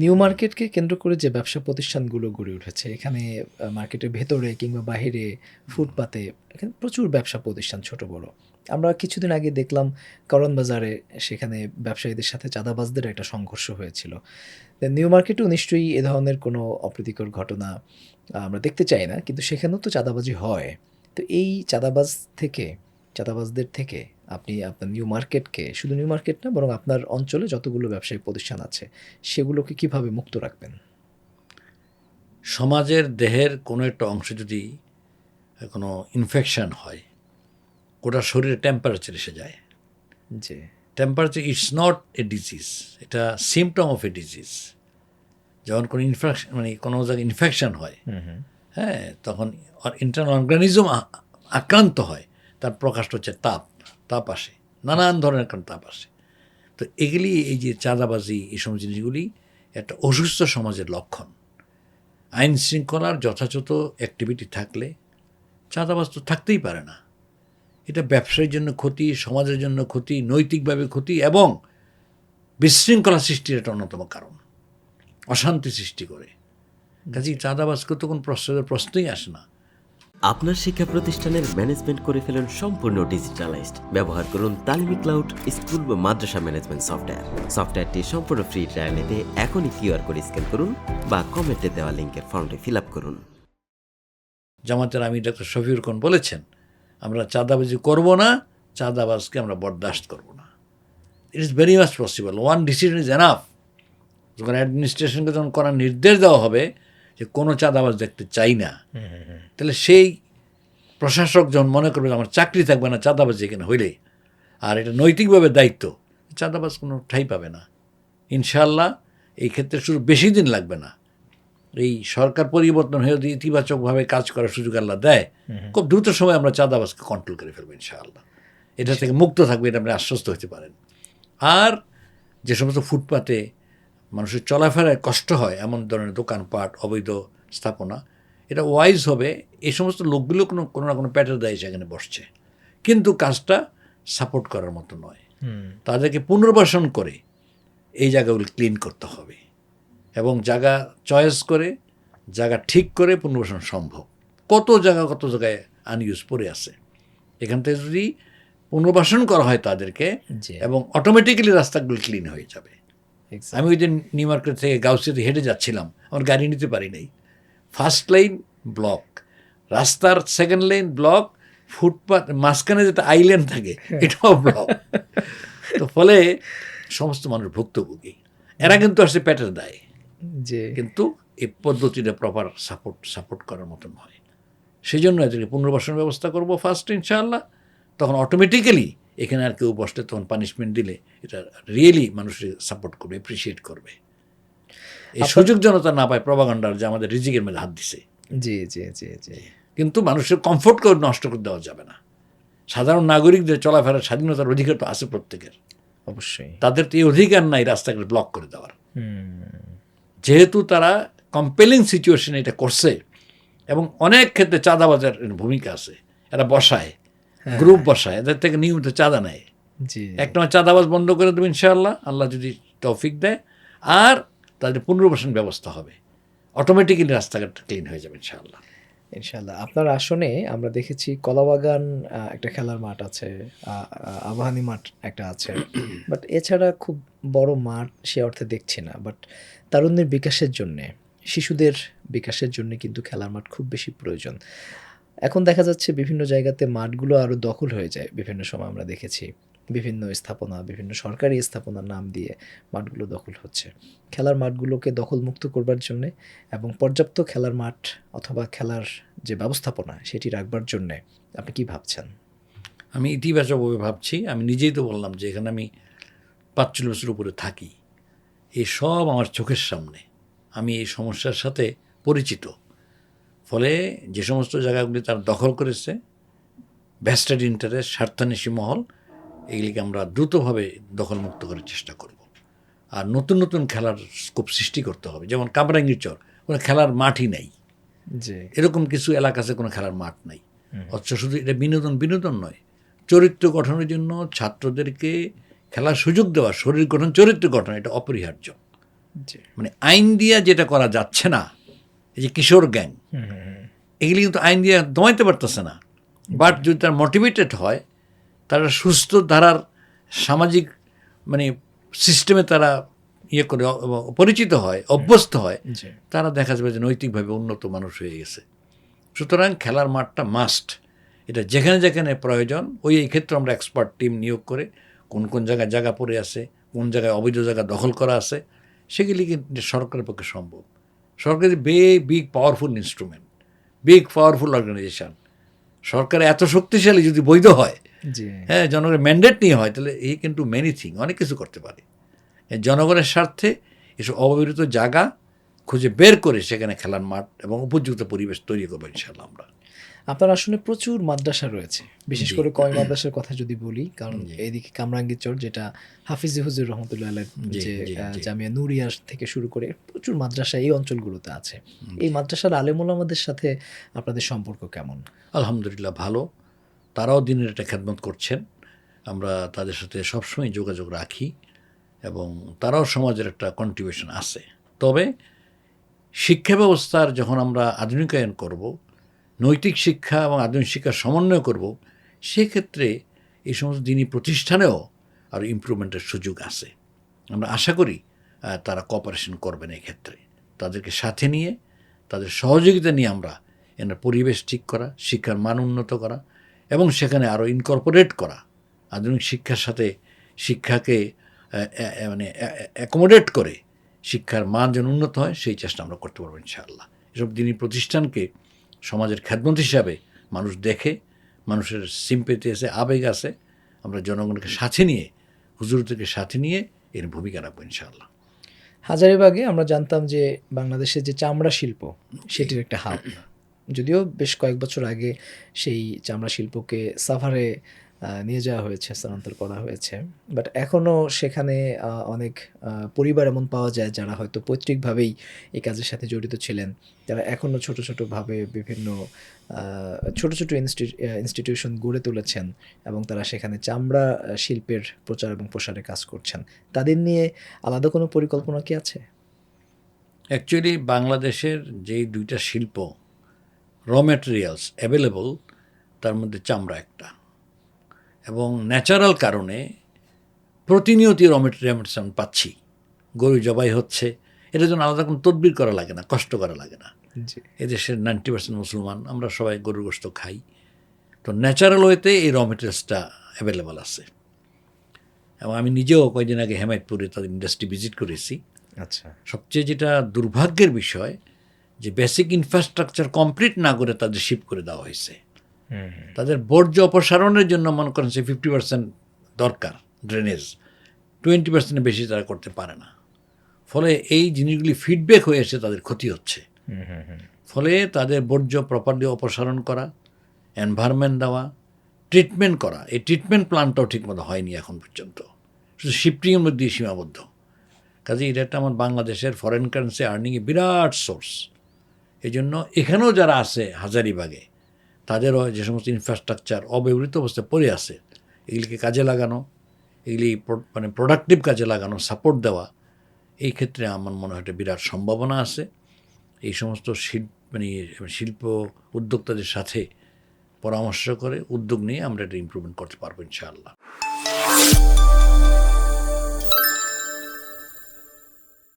New মার্কেটকে কেন্দ্র করে যে ব্যবসা প্রতিষ্ঠানগুলো গড়ে উঠেছে, এখানে মার্কেটের ভেতরে কিংবা বাহিরে, ফুটপাতে, এখানে প্রচুর ব্যবসা প্রতিষ্ঠান, ছোট, বড়। আমরা কিছুদিন আগে দেখলাম করণ বাজারে সেখানে ব্যবসায়ীদের সাথে চাঁদাবাজদের একটা সংঘর্ষ হয়েছিল। নিউ মার্কেটেও নিশ্চয়ই এ ধরনের কোনো অপ্রীতিকর ঘটনা আমরা দেখতে চাই না, কিন্তু সেখানেও তো চাঁদাবাজি হয়। তো এই চাঁদাবাজ থেকে, চাঁদাবাজদের থেকে আপনি আপনার নিউ মার্কেটকে শুধু নিউ মার্কেট না বরং আপনার অঞ্চলে যতগুলো ব্যবসায়িক প্রতিষ্ঠান আছে সেগুলোকে কীভাবে মুক্ত রাখবেন? সমাজের দেহের কোনো একটা অংশ যদি কোনো ইনফেকশন হয় ওটা শরীরে টেম্পারেচার এসে যায়। যে temperature it's not a disease এটা সিমটম অফ এ ডিজিজ যখন কোনো ইনফেকশন মানে কোনো জায়গায় ইনফেকশন হয় হ্যাঁ তখন ইন্টারনাল অর্গানিজম আক্রান্ত হয় তার প্রকাশটা হচ্ছে তাপ। তাপ আসে নানান ধরনের কারণ তাপ আসে তো এগুলি এই যে চাঁদাবাজি, এই সমস্ত জিনিসগুলি একটা অসুস্থ সমাজের লক্ষণ। আইন শৃঙ্খলার যথাযথ অ্যাক্টিভিটি থাকলে চাঁদাবাজ তো থাকতেই পারে না। এটা ব্যবসার জন্য ক্ষতি, সমাজের জন্য ক্ষতি, নৈতিকভাবে ক্ষতি এবং বিশৃঙ্খলা সৃষ্টির একটা অন্যতম কারণ। অশান্তি সৃষ্টি করে। কাজেই চাঁদাবাজকে তো কোনো প্রশ্নের, প্রশ্নই আসে না। আপনার শিক্ষা প্রতিষ্ঠানের ম্যানেজমেন্ট করে ফেলুন সম্পূর্ণ ডিজিটালাইজড ব্যবহার করুন তালিমি ক্লাউড স্কুল বা মাদ্রাসা ম্যানেজমেন্ট সফটওয়্যার সফটওয়্যারটি সম্পূর্ণ ফ্রি ট্রায়াল নিতে এখনই কিউআর কোড স্ক্যান করুন বা কমেন্টে দেওয়া লিঙ্কের ফর্মটি ফিল আপ করুন। জামাতের আমি ডক্টর শফিউর খান বলেছেন, আমরা চাঁদাবাজি করব না, চাঁদাবাজকে আমরা বরদাস্ত করব না। It is very much possible one decision is enough যখন অ্যাডমিনিস্ট্রেশনকে যখন করার নির্দেশ দেওয়া হবে যে কোনো চাঁদাবাজ দেখতে চাই না। তাহলে সেই প্রশাসক যখন মনে করবে আমার চাকরি থাকবে না চাঁদাবাজ এখানে হইলে আর এটা নৈতিকভাবে দায়িত্ব চাঁদাবাজ কোনো ঠাই পাবে না। ইনশাল্লাহ এই ক্ষেত্রে শুধু বেশি দিন লাগবে না। এই সরকার পরিবর্তন হয়ে যদি ইতিবাচকভাবে কাজ করার সুযোগ আল্লাহ দেয় খুব দ্রুত সময় আমরা চাঁদাবাজকে কন্ট্রোল করে ফেলব ইনশাআল্লাহ। এটা থেকে মুক্ত থাকবে এটা আপনি আশ্বস্ত হতে পারেন। আর যে সমস্ত ফুটপাতে মানুষের চলাফেরায় কষ্ট হয় এমন ধরনের দোকানপাট অবৈধ স্থাপনা। এটা ওয়াইজ হবে এই সমস্ত লোকগুলো কোনো কোনো না কোনো প্যাটার দেয় সেখানে বসছে। কিন্তু কাজটা সাপোর্ট করার মতো নয়। তাদেরকে পুনর্বাসন করে এই জায়গাগুলি ক্লিন করতে হবে। এবং জায়গা চয়েস করে জায়গা ঠিক করে পুনর্বাসন সম্ভব। কত জায়গা কত জায়গায় আনইউজ পড়ে আছে। এখান থেকে যদি পুনর্বাসন করা হয় তাদেরকে এবং অটোমেটিক্যালি রাস্তাগুলি ক্লিন হয়ে যাবে. আমি ওই দিন নিউ মার্কেট থেকে গাউসিতে হেঁটে যাচ্ছিলাম। আমার গাড়ি নিতে পারি নাই। ফার্স্ট লাইন ব্লক রাস্তার সেকেন্ড লাইন ব্লক ফুটপাথ মাঝখানে যেটা আইল্যান্ড থাকে এটাও ব্লক তো ফলে সমস্ত মানুষ ভুক্তভোগী। এরা কিন্তু আসছে পেটের দায়। যে কিন্তু এই পদ্ধতিটা প্রপার সাপোর্ট সাপোর্ট করার মতন হয় সেই জন্য এদেরকে পুনর্বাসন ব্যবস্থা করব ফার্স্ট ইনশাআল্লাহ। তখন অটোমেটিক্যালি এখানে আর কেউ বসলে তখন পানিশমেন্ট দিলে এটা রিয়েলি মানুষের সাপোর্ট করবে অ্যাপ্রিসিয়েট করবে। এই সুযোগ জনতা না পায় প্রবাগান্ডার যে আমাদের রিজিকের মধ্যে হাত দিছে। জি জি জি জি। কিন্তু মানুষের কমফোর্ট করে নষ্ট করে দেওয়া যাবে না। সাধারণ নাগরিকদের চলাফেরার স্বাধীনতার অধিকার তো আছে প্রত্যেকের। অবশ্যই। তাদের তো এই অধিকার নাই রাস্তাঘাট ব্লক করে দেওয়ার। যেহেতু তারা কম্পেলিং সিচুয়েশনে এটা করছে এবং অনেক ক্ষেত্রে চাঁদাবাজার ভূমিকা আছে। এরা বসায়। গ্রুপ বসায় এদের থেকে নিয়মিত চাঁদা নেয়। এক নম্বর চাঁদাবাজ বন্ধ করে দেবে ইনশাআল্লাহ আল্লাহ যদি তৌফিক দেয় আর তাদের পুনর্বাসন ব্যবস্থা হবে। অটোমেটিক্যালি রাস্তাঘাট ক্লিন হয়ে যাবে ইনশাআল্লাহ। ইনশাল্লাহ আপনার আসনে আমরা দেখেছি কলাবাগান একটা খেলার মাঠ আছে আহ, মাঠ একটা আছে। বাট এছাড়া খুব বড় মাঠ সে অর্থে দেখছি না। বাট তারুণ্যের বিকাশের জন্যে শিশুদের বিকাশের জন্য কিন্তু খেলার মাঠ খুব বেশি প্রয়োজন। এখন দেখা যাচ্ছে বিভিন্ন জায়গাতে মাঠগুলো আরও দখল হয়ে যায়। বিভিন্ন সময় আমরা দেখেছি বিভিন্ন স্থাপনা, বিভিন্ন সরকারি স্থাপনার নাম দিয়ে মাঠগুলো দখল হচ্ছে। খেলার মাঠগুলোকে দখলমুক্ত করবার জন্যে এবং পর্যাপ্ত খেলার মাঠ অথবা খেলার যে ব্যবস্থাপনা সেটি রাখবার জন্যে আপনি কি ভাবছেন? আমি ইতিবাচকভাবে ভাবছি। আমি নিজেই তো বললাম যে এখানে আমি পাঁচচল্লিশ বছর উপরে থাকি। এই সব আমার চোখের সামনে। আমি এই সমস্যার সাথে পরিচিত। ফলে যে সমস্ত জায়গাগুলি তারা দখল করেছে ভ্যাস্টেড ইন্টারেস্ট স্বার্থান্বেষী মহল এগুলিকে আমরা দ্রুতভাবে দখলমুক্ত করার চেষ্টা করব। আর নতুন নতুন খেলার স্কোপ সৃষ্টি করতে হবে। যেমন কামরাঙ্গির চর কোনো খেলার মাঠই নেই। যে এরকম কিছু এলাকাতে কোনো খেলার মাঠ নাই। অথচ শুধু এটা বিনোদন বিনোদন নয় চরিত্র গঠনের জন্য ছাত্রদেরকে খেলার সুযোগ দেওয়া শরীর গঠন চরিত্র গঠন এটা অপরিহার্য। মানে আইন দিয়া যেটা করা যাচ্ছে না এই যে কিশোর গ্যাং এগুলি কিন্তু আইন দিয়ে দমাইতে পারতেছে না। বাট যদি তার মোটিভেটেড হয় তারা সুস্থ ধারার সামাজিক মানে সিস্টেমে তারা ইয়ে করে পরিচিত হয় অভ্যস্ত হয় তারা দেখা যাবে যে নৈতিকভাবে উন্নত মানুষ হয়ে গেছে। সুতরাং খেলার মাঠটা মাস্ট এটা যেখানে যেখানে প্রয়োজন ওই এই ক্ষেত্রে আমরা এক্সপার্ট টিম নিয়োগ করে কোন কোন জায়গায় জায়গা পড়ে আছে কোন জায়গায় অবৈধ জায়গা দখল করা আছে সেগুলি কিন্তু সরকারের পক্ষে সম্ভব। সরকার বে big powerful instrument big powerful organisation সরকার এত শক্তিশালী যদি বৈধ হয় হ্যাঁ জনগণের ম্যান্ডেট নিয়ে হয় তাহলে এই কিন্তু মেনি থিং অনেক কিছু করতে পারে। জনগণের স্বার্থে এসব অবহিত জায়গা খুঁজে বের করে সেখানে খেলার মাঠ এবং উপযুক্ত পরিবেশ তৈরি করব ইনশাল্লাহ আমরা। আপনার আসলে প্রচুর মাদ্রাসা রয়েছে। বিশেষ। করে কয় মাদ্রাসার কথা যদি বলি কারণ। এইদিকে কামরাঙ্গীর চর যেটা হাফিজি হুজুর রহমতুল্লাহ যে। জামিয়া নুরিয়া থেকে শুরু করে প্রচুর মাদ্রাসা এই অঞ্চলগুলোতে আছে। এই মাদ্রাসার আলেমুল আমাদের সাথে আপনাদের সম্পর্ক কেমন? আলহামদুলিল্লাহ ভালো। তারাও দিনের একটা খেদমত করছেন। আমরা তাদের সাথে সবসময় যোগাযোগ রাখি এবং তারাও সমাজের একটা কন্ট্রিবিউশন আছে। তবে শিক্ষা ব্যবস্থার যখন আমরা আধুনিকায়ন করব নৈতিক শিক্ষা এবং আধুনিক শিক্ষার সমন্বয় করব, সেক্ষেত্রে এই সমস্ত দিনই প্রতিষ্ঠানেও আর ইমপ্রুভমেন্টের সুযোগ আছে। আমরা আশা করি তারা কপারেশন করবেন ক্ষেত্রে। তাদেরকে সাথে নিয়ে, তাদের সহযোগিতা নিয়ে আমরা এর পরিবেশ ঠিক করা, শিক্ষার মান উন্নত করা এবং সেখানে আরও ইনকর্পোরেট করা। আধুনিক শিক্ষার সাথে শিক্ষাকে মানে অ্যাকোমোডেট করে শিক্ষার মান যেন উন্নত হয়, সেই চেষ্টা আমরা করতে পারব ইনশাআল্লাহ। এসব দিনই প্রতিষ্ঠানকে সমাজের খ্যাতমত হিসাবে মানুষ দেখে মানুষের সিম্পেতি আছে আবেগ আছে আমরা জনগণকে সাথে নিয়ে হুজুর থেকে সাথে নিয়ে এর ভূমিকা রাখব ইনশাআল্লাহ। হাজারিবাগে আমরা জানতাম যে বাংলাদেশের যে চামড়া শিল্প সেটির একটা হাব যদিও বেশ কয়েক বছর আগে সেই চামড়া শিল্পকে সাভারে নিয়ে যাওয়া হয়েছে, স্থানান্তর করা হয়েছে। বাট এখনও সেখানে অনেক পরিবার এমন পাওয়া যায় যারা হয়তো পৈতৃকভাবেই এই কাজের সাথে জড়িত ছিলেন। যারা এখনও ছোট ছোটোভাবে বিভিন্ন ছোট ছোট ইনস্টিটিউশন গড়ে তুলেছেন এবং তারা সেখানে চামড়া শিল্পের প্রচার এবং প্রসারে কাজ করছেন। তাদের নিয়ে আলাদা কোনো পরিকল্পনা কি আছে? অ্যাকচুয়ালি বাংলাদেশের যেই দুইটা শিল্প র ম্যাটেরিয়ালস অ্যাভেলেবল তার মধ্যে চামড়া একটা। এবং ন্যাচারাল কারণে প্রতিনিয়ত র ম্যাটেরিয়ালস পাচ্ছি। গরু জবাই হচ্ছে। এটার জন্য আলাদা কোনো তদবির করা লাগে না কষ্ট করা লাগে না। এদেশের নাইনটি পার্সেন্ট মুসলমান আমরা সবাই গরুর গোস্ত খাই। তো ন্যাচারাল ওয়েতে এই র মেটেরিয়ালসটা অ্যাভেলেবল আছে। এবং আমি নিজেও কয়েকদিন আগে হেমায়তপুরে তাদের ইন্ডাস্ট্রি ভিজিট করেছি। আচ্ছা। সবচেয়ে যেটা দুর্ভাগ্যের বিষয় যে বেসিক ইনফ্রাস্ট্রাকচার কমপ্লিট না করে তাদের শিফট করে দেওয়া হয়েছে। তাদের বর্জ্য অপসারণের জন্য মনে করেন সে ফিফটি পার্সেন্ট দরকার ড্রেনেজ টোয়েন্টি পার্সেন্ট বেশি তারা করতে পারে না। ফলে এই জিনিসগুলি ফিডব্যাক হয়ে এসে তাদের ক্ষতি হচ্ছে। ফলে তাদের বর্জ্য প্রপারলি অপসারণ করা এনভায়রনমেন্ট দেওয়া ট্রিটমেন্ট করা এই ট্রিটমেন্ট প্ল্যানটাও ঠিকমতো হয়নি এখন পর্যন্ত। শুধু শিফটিংয়ের মধ্যেই সীমাবদ্ধ। কাজে এটা একটা আমার বাংলাদেশের ফরেন কারেন্সি আর্নিংয়ে বিরাট সোর্স এই জন্য এখানেও যারা আছে হাজারিবাগে তাদেরও যে সমস্ত ইনফ্রাস্ট্রাকচার অব্যবহৃত অবস্থায় পড়ে আছে, এগুলিকে কাজে লাগানো, এগুলি মানে প্রোডাক্টিভ কাজে লাগানো সাপোর্ট দেওয়া, এই ক্ষেত্রে আমার মনে হয় একটা বিরাট সম্ভাবনা আছে। এই সমস্ত শিল্প মানে শিল্প উদ্যোক্তাদের সাথে পরামর্শ করে উদ্যোগ নিয়ে আমরা এটা ইমপ্রুভমেন্ট করতে পারব ইনশাআল্লাহ।